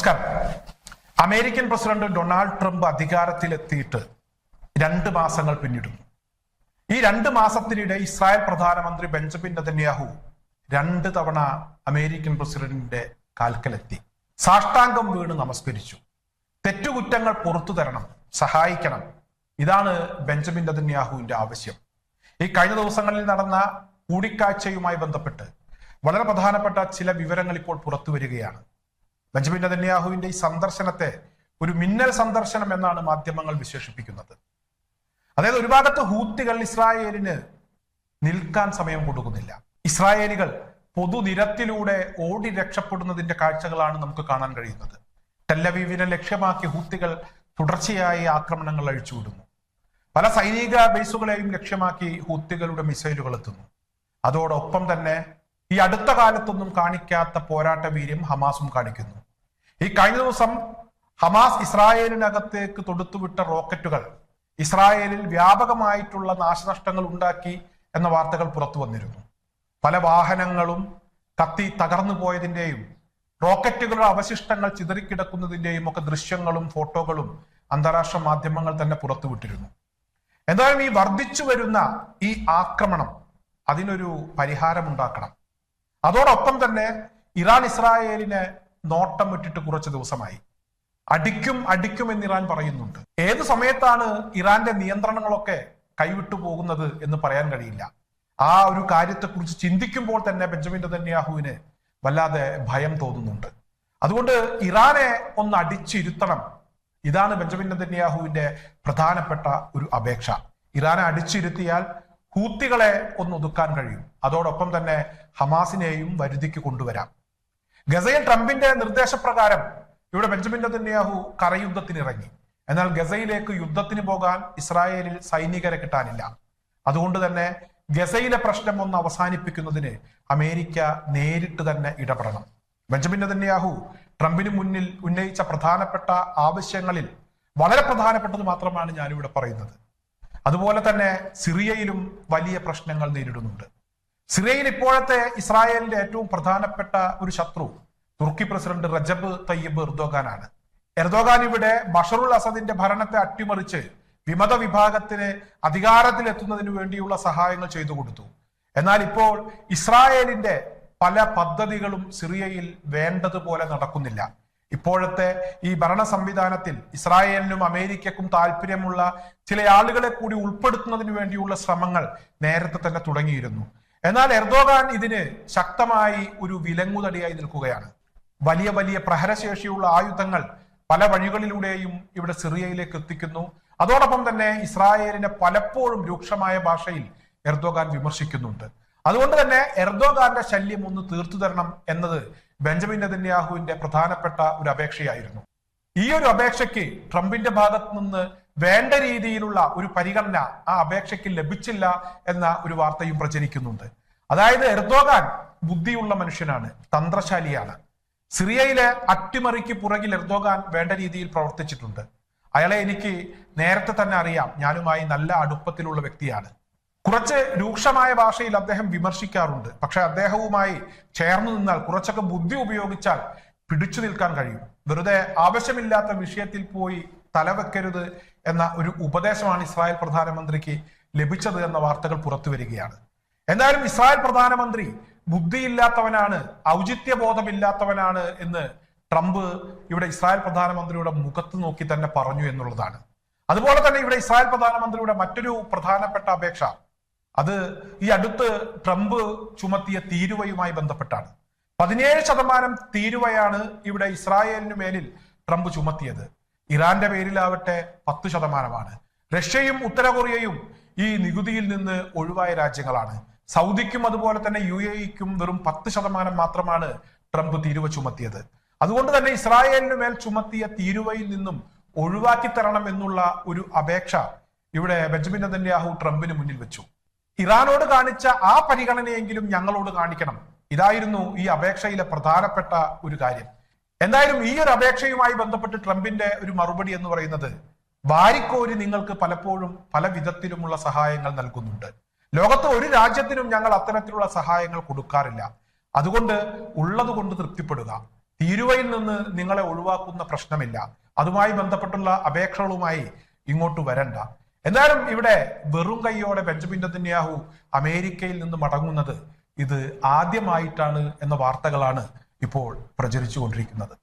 നമസ്കാരം. American president Donald Trump അധികാരത്തിലെത്തിയിട്ട് രണ്ട് മാസങ്ങൾ പിന്നിടുന്നു. ഈ രണ്ട് മാസത്തിനിടെ ഇസ്രായേൽ പ്രധാനമന്ത്രി ബെഞ്ചമിൻ നെതന്യാഹു രണ്ട് തവണ അമേരിക്കൻ പ്രസിഡന്റിന്റെ കാൽക്കലെത്തി. സാഷ്ടാംഗം വീണ് നമസ്കരിച്ചു. തെറ്റുകുറ്റങ്ങൾ പുറത്തു തരണം സഹായിക്കണം. ഇതാണ് ബെഞ്ചമിൻ നെതന്യാഹുവിന്റെ ആവശ്യം. ഈ കഴിഞ്ഞ ദിവസങ്ങളിൽ നടന്ന കൂടിക്കാഴ്ചയുമായി ബന്ധപ്പെട്ട് വളരെ പ്രധാനപ്പെട്ട ചില വിവരങ്ങൾ ഇപ്പോൾ പുറത്തു വരികയാണ്. ബെഞ്ചമിൻ നെതന്യാഹുവിന്റെ ഈ സന്ദർശനത്തെ ഒരു മിന്നൽ സന്ദർശനം എന്നാണ് മാധ്യമങ്ങൾ വിശേഷിപ്പിക്കുന്നത്. അതായത് ഒരു ഭാഗത്ത് ഹൂത്തികൾ ഇസ്രായേലിന് നിൽക്കാൻ സമയം കൊടുക്കുന്നില്ല. ഇസ്രായേലികൾ പൊതുനിരത്തിലൂടെ ഓടി രക്ഷപ്പെടുന്നതിന്റെ കാഴ്ചകളാണ് നമുക്ക് കാണാൻ കഴിയുന്നത്. ടെല്ലവീവിനെ ലക്ഷ്യമാക്കി ഹൂത്തികൾ തുടർച്ചയായി ആക്രമണങ്ങൾ അഴിച്ചുവിടുന്നു. പല സൈനിക ബേസുകളെയും ലക്ഷ്യമാക്കി ഹൂത്തികളുടെ മിസൈലുകൾ എത്തുന്നു. അതോടൊപ്പം തന്നെ ഈ അടുത്ത കാലത്തൊന്നും കാണിക്കാത്ത പോരാട്ട വീര്യം ഹമാസും കാണിക്കുന്നു. ഈ കഴിഞ്ഞ ദിവസം ഹമാസ് ഇസ്രായേലിനകത്തേക്ക് തൊടുത്തുവിട്ട റോക്കറ്റുകൾ ഇസ്രായേലിൽ വ്യാപകമായിട്ടുള്ള നാശനഷ്ടങ്ങൾ ഉണ്ടാക്കി എന്ന വാർത്തകൾ പുറത്തു വന്നിരുന്നു. പല വാഹനങ്ങളും കത്തി തകർന്നു പോയതിന്റെയും റോക്കറ്റുകളുടെ അവശിഷ്ടങ്ങൾ ചിതറിക്കിടക്കുന്നതിന്റെയും ഒക്കെ ദൃശ്യങ്ങളും ഫോട്ടോകളും അന്താരാഷ്ട്ര മാധ്യമങ്ങൾ തന്നെ പുറത്തുവിട്ടിരുന്നു. എന്തായാലും ഈ വർദ്ധിച്ചു വരുന്ന ഈ ആക്രമണം അതിനൊരു പരിഹാരമുണ്ടാക്കണം. അതോടൊപ്പം തന്നെ ഇറാൻ ഇസ്രായേലിനെ നോട്ടം വിട്ടിട്ട് കുറച്ച് ദിവസമായി. അടിക്കും അടിക്കും എന്ന് ഇറാൻ പറയുന്നുണ്ട്. ഏത് സമയത്താണ് ഇറാന്റെ നിയന്ത്രണങ്ങളൊക്കെ കൈവിട്ടു പോകുന്നത് എന്ന് പറയാൻ കഴിയില്ല. ആ ഒരു കാര്യത്തെക്കുറിച്ച് ചിന്തിക്കുമ്പോൾ തന്നെ ബെഞ്ചമിൻ നെതന്യാഹുവിന് വല്ലാതെ ഭയം തോന്നുന്നുണ്ട്. അതുകൊണ്ട് ഇറാനെ ഒന്ന് അടിച്ചിരുത്തണം. ഇതാണ് ബെഞ്ചമിൻ നെതന്യാഹുവിന്റെ പ്രധാനപ്പെട്ട ഒരു അപേക്ഷ. ഇറാനെ അടിച്ചിരുത്തിയാൽ ഹൂത്തികളെ ഒന്ന് ഒതുക്കാൻ കഴിയും. അതോടൊപ്പം തന്നെ ഹമാസിനെയും വരുതിക്ക് കൊണ്ടുവരാം. ഗസയിൽ ട്രംപിന്റെ നിർദ്ദേശപ്രകാരം ഇവിടെ ബെഞ്ചമിൻ നെതന്യാഹു കരയുദ്ധത്തിന് ഇറങ്ങി എന്നാൽ ഗസയിലേക്ക് യുദ്ധത്തിന് പോകാൻ ഇസ്രായേലിൽ സൈനികരെ കിട്ടാനില്ല. അതുകൊണ്ട് തന്നെ ഗസയിലെ പ്രശ്നം ഒന്ന് അവസാനിപ്പിക്കുന്നതിന് അമേരിക്ക നേരിട്ട് തന്നെ ഇടപെടണം. ബെഞ്ചമിൻ നെതന്യാഹു ട്രംപിന് മുന്നിൽ ഉന്നയിച്ച പ്രധാനപ്പെട്ട ആവശ്യങ്ങളിൽ വളരെ പ്രധാനപ്പെട്ടത് മാത്രമാണ് ഞാനിവിടെ പറയുന്നത്. അതുപോലെ തന്നെ സിറിയയിലും വലിയ പ്രശ്നങ്ങൾ നേരിടുന്നുണ്ട്. സിറിയയിൽ ഇപ്പോഴത്തെ ഇസ്രായേലിന്റെ ഏറ്റവും പ്രധാനപ്പെട്ട ഒരു ശത്രു തുർക്കി പ്രസിഡന്റ് റജബ് തയ്യബ് എർദോഗാനാണ്. എർദോഗാൻ ഇവിടെ ബഷറുൽ അസദിന്റെ ഭരണത്തെ അട്ടിമറിച്ച് വിമത വിഭാഗത്തിന് അധികാരത്തിലെത്തുന്നതിന് വേണ്ടിയുള്ള സഹായങ്ങൾ ചെയ്തു കൊടുത്തു. എന്നാൽ ഇപ്പോൾ ഇസ്രായേലിന്റെ പല പദ്ധതികളും സിറിയയിൽ വേണ്ടതുപോലെ നടക്കുന്നില്ല. ഇപ്പോഴത്തെ ഈ ഭരണ സംവിധാനത്തിൽ ഇസ്രായേലിനും അമേരിക്കക്കും താല്പര്യമുള്ള ചില ആളുകളെ കൂടി ഉൾപ്പെടുത്തുന്നതിന് വേണ്ടിയുള്ള ശ്രമങ്ങൾ നേരത്തെ തന്നെ തുടങ്ങിയിരുന്നു. എന്നാൽ എർദോഗാൻ ഇതിന് ശക്തമായി ഒരു വിലങ്ങുതടിയായി നിൽക്കുകയാണ്. വലിയ വലിയ പ്രഹരശേഷിയുള്ള ആയുധങ്ങൾ പല വഴികളിലൂടെയും ഇവിടെ സിറിയയിലേക്ക് എത്തിക്കുന്നു. അതോടൊപ്പം തന്നെ ഇസ്രായേലിനെ പലപ്പോഴും രൂക്ഷമായ ഭാഷയിൽ എർദോഗാൻ വിമർശിക്കുന്നുണ്ട്. അതുകൊണ്ട് തന്നെ എർദോഗാന്റെ ശല്യം ഒന്ന് തീർത്തു തരണം എന്നത് ബെഞ്ചമിൻ നെതന്യാഹുവിന്റെ പ്രധാനപ്പെട്ട ഒരു അപേക്ഷയായിരുന്നു. ഈ ഒരു അപേക്ഷയ്ക്ക് ട്രംപിന്റെ ഭാഗത്ത് നിന്ന് വേണ്ട രീതിയിലുള്ള ഒരു പരിഗണന ആ അപേക്ഷയ്ക്ക് ലഭിച്ചില്ല എന്ന ഒരു വാർത്തയും പ്രചരിക്കുന്നുണ്ട്. അതായത് എർദോഗാൻ ബുദ്ധിയുള്ള മനുഷ്യനാണ് തന്ത്രശാലിയാണ്. സിറിയയിലെ അട്ടിമറിക്ക് പുറകിൽ എർദോഗാൻ വേണ്ട രീതിയിൽ പ്രവർത്തിച്ചിട്ടുണ്ട്. അയാളെ എനിക്ക് നേരത്തെ തന്നെ അറിയാം ഞാനുമായി നല്ല അടുപ്പത്തിലുള്ള വ്യക്തിയാണ്. കുറച്ച് രൂക്ഷമായ ഭാഷയിൽ അദ്ദേഹം വിമർശിക്കാറുണ്ട്. പക്ഷെ അദ്ദേഹവുമായി ചേർന്നു നിന്നാൽ കുറച്ചൊക്കെ ബുദ്ധി ഉപയോഗിച്ചാൽ പിടിച്ചു നിൽക്കാൻ കഴിയും. വെറുതെ ആവശ്യമില്ലാത്ത വിഷയത്തിൽ പോയി തലവെക്കരുത് എന്ന ഒരു ഉപദേശമാണ് ഇസ്രായേൽ പ്രധാനമന്ത്രിക്ക് ലഭിച്ചത് എന്ന വാർത്തകൾ പുറത്തു വരികയാണ്. എന്തായാലും ഇസ്രായേൽ പ്രധാനമന്ത്രി ബുദ്ധിയില്ലാത്തവനാണ് ഔചിത്യ ബോധമില്ലാത്തവനാണ് എന്ന് ട്രംപ് ഇവിടെ ഇസ്രായേൽ പ്രധാനമന്ത്രിയുടെ മുഖത്ത് നോക്കി തന്നെ പറഞ്ഞു എന്നുള്ളതാണ്. അതുപോലെ തന്നെ ഇവിടെ ഇസ്രായേൽ പ്രധാനമന്ത്രിയുടെ മറ്റൊരു പ്രധാനപ്പെട്ട അപേക്ഷ അത് ഈ അടുത്ത് ട്രംപ് ചുമത്തിയ തീരുവയുമായി ബന്ധപ്പെട്ടാണ്. പതിനേഴ് ശതമാനം തീരുവയാണ് ഇവിടെ ഇസ്രായേലിന് മേലിൽ ട്രംപ് ചുമത്തിയത്. ഇറാന്റെ പേരിലാവട്ടെ പത്ത് ശതമാനമാണ്. റഷ്യയും ഉത്തര കൊറിയയും ഈ നികുതിയിൽ നിന്ന് ഒഴിവായ രാജ്യങ്ങളാണ്. സൗദിക്കും അതുപോലെ തന്നെ യു എക്കും വെറും പത്ത് ശതമാനം മാത്രമാണ് ട്രംപ് തീരുവ ചുമത്തിയത്. അതുകൊണ്ട് തന്നെ ഇസ്രായേലിന് മേൽ ചുമത്തിയ തീരുവയിൽ നിന്നും ഒഴിവാക്കി തരണം എന്നുള്ള ഒരു അപേക്ഷ ഇവിടെ ബെഞ്ചമിൻ നെതന്യാഹു ട്രംപിന് മുന്നിൽ വെച്ചു. ഇറാനോട് കാണിച്ച ആ പരിഗണനയെങ്കിലും ഞങ്ങളോട് കാണിക്കണം. ഇതായിരുന്നു ഈ അപേക്ഷയിലെ പ്രധാനപ്പെട്ട ഒരു കാര്യം. എന്തായാലും ഈ ഒരു അപേക്ഷയുമായി ബന്ധപ്പെട്ട് ട്രംപിന്റെ ഒരു മറുപടി എന്ന് പറയുന്നത് വാരിക്കോരി നിങ്ങൾക്ക് പലപ്പോഴും പല വിധത്തിലുമുള്ള സഹായങ്ങൾ നൽകുന്നുണ്ട്. ലോകത്ത് ഒരു രാജ്യത്തിനും ഞങ്ങൾ അത്തരത്തിലുള്ള സഹായങ്ങൾ കൊടുക്കാറില്ല. അതുകൊണ്ട് ഉള്ളത് കൊണ്ട് തൃപ്തിപ്പെടുക. തീരുവയിൽ നിന്ന് നിങ്ങളെ ഒഴിവാക്കുന്ന പ്രശ്നമില്ല. അതുമായി ബന്ധപ്പെട്ടുള്ള അപേക്ഷകളുമായി ഇങ്ങോട്ട് വരണ്ട. എന്തായാലും ഇവിടെ വെറും കൈയോടെ ബെഞ്ചമിൻ നെതന്യാഹു അമേരിക്കയിൽ നിന്ന് മടങ്ങുന്നത് ഇത് ആദ്യമായിട്ടാണ് എന്ന വാർത്തകളാണ് ഇപ്പോൾ പ്രചരിച്ചുകൊണ്ടിരിക്കുന്നത്.